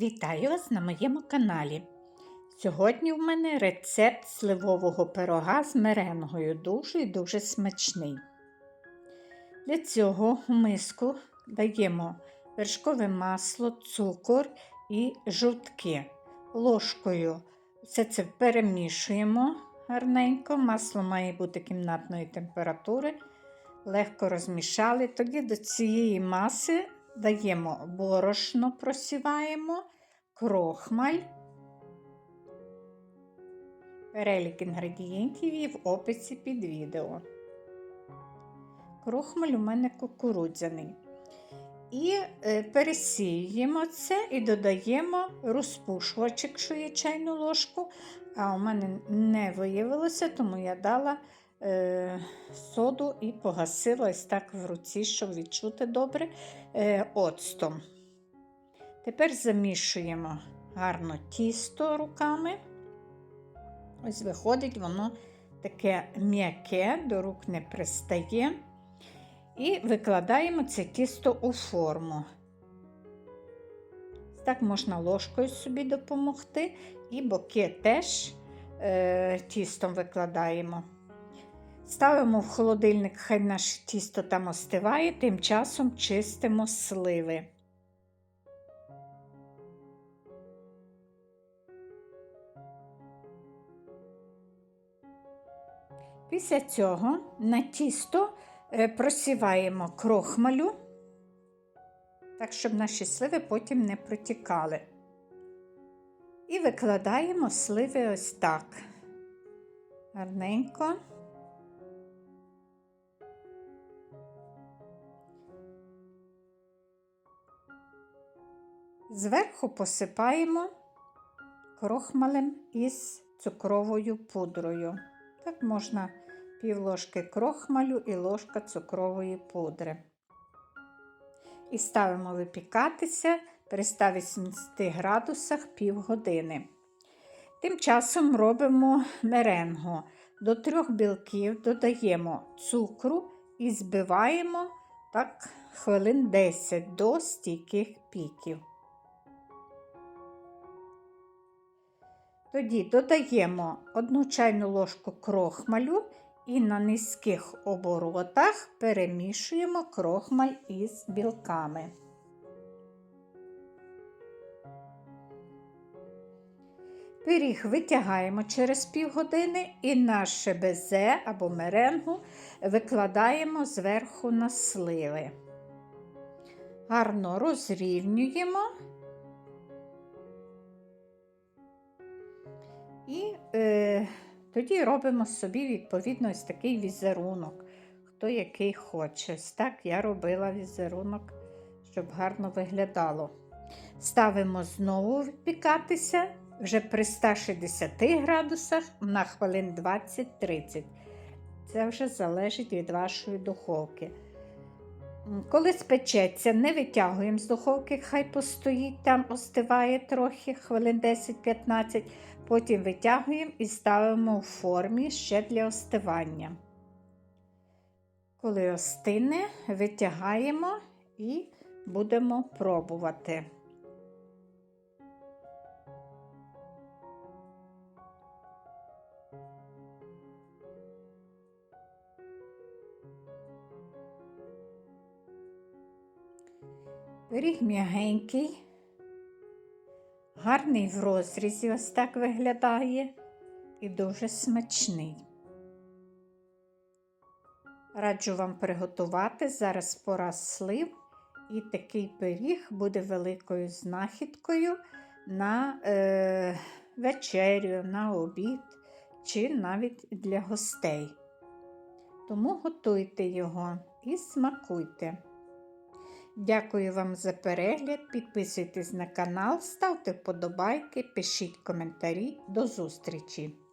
Вітаю вас на моєму каналі. Сьогодні в мене рецепт сливового пирога з меренгою. Дуже і дуже смачний. Для цього в миску даємо вершкове масло, цукор і жовтки. Ложкою все це перемішуємо гарненько. Масло має бути кімнатної температури. Легко розмішали. Тоді до цієї маси даємо борошно, просіваємо, крохмаль. Перелік інгредієнтів є в описі під відео. Крохмаль у мене кукурудзяний. І е, пересіємо це і додаємо розпушувач, якщо є чайну ложку. А у мене не виявилося, тому я дала соду і погасила ось так в руці, щоб відчути добре е, оцтом. Тепер замішуємо гарно тісто руками. Ось виходить, воно таке м'яке, до рук не пристає. І викладаємо це тісто у форму. Так можна ложкою собі допомогти, і боки теж е, тістом викладаємо. Ставимо в холодильник, хай наше тісто там остиває, тим часом чистимо сливи. Після цього на тісто е, просіваємо крохмалю, так, щоб наші сливи потім не протікали. І викладаємо сливи ось так. Гарненько. Зверху посипаємо крохмалем із цукровою пудрою. Так можна пів ложки крохмалю і ложка цукрової пудри. І ставимо випікатися при 180 градусах півгодини. Тим часом робимо меренгу. До трьох білків додаємо цукру і збиваємо так хвилин 10 до стійких піків. Тоді додаємо одну чайну ложку крохмалю і на низьких оборотах перемішуємо крохмаль із білками. Пиріг витягаємо через півгодини і наше безе або меренгу викладаємо зверху на сливи. Гарно розрівнюємо тоді робимо собі, відповідно, ось такий візерунок, хто який хоче. Ось так я робила візерунок, щоб гарно виглядало. Ставимо знову випікатися вже при 160 градусах на хвилин 20-30. Це вже залежить від вашої духовки. Коли спечеться, не витягуємо з духовки, хай постоїть, там остиває трохи, хвилин 10-15, потім витягуємо і ставимо в формі ще для остивання. Коли остине, витягаємо і будемо пробувати. Пиріг м'ягенький, гарний в розрізі, ось так виглядає і дуже смачний. Раджу вам приготувати зараз пора слив, і такий пиріг буде великою знахідкою на е, вечерю, на обід чи навіть для гостей. Тому готуйте його і смакуйте. Дякую вам за перегляд. Підписуйтесь на канал, ставте вподобайки, пишіть коментарі. До зустрічі!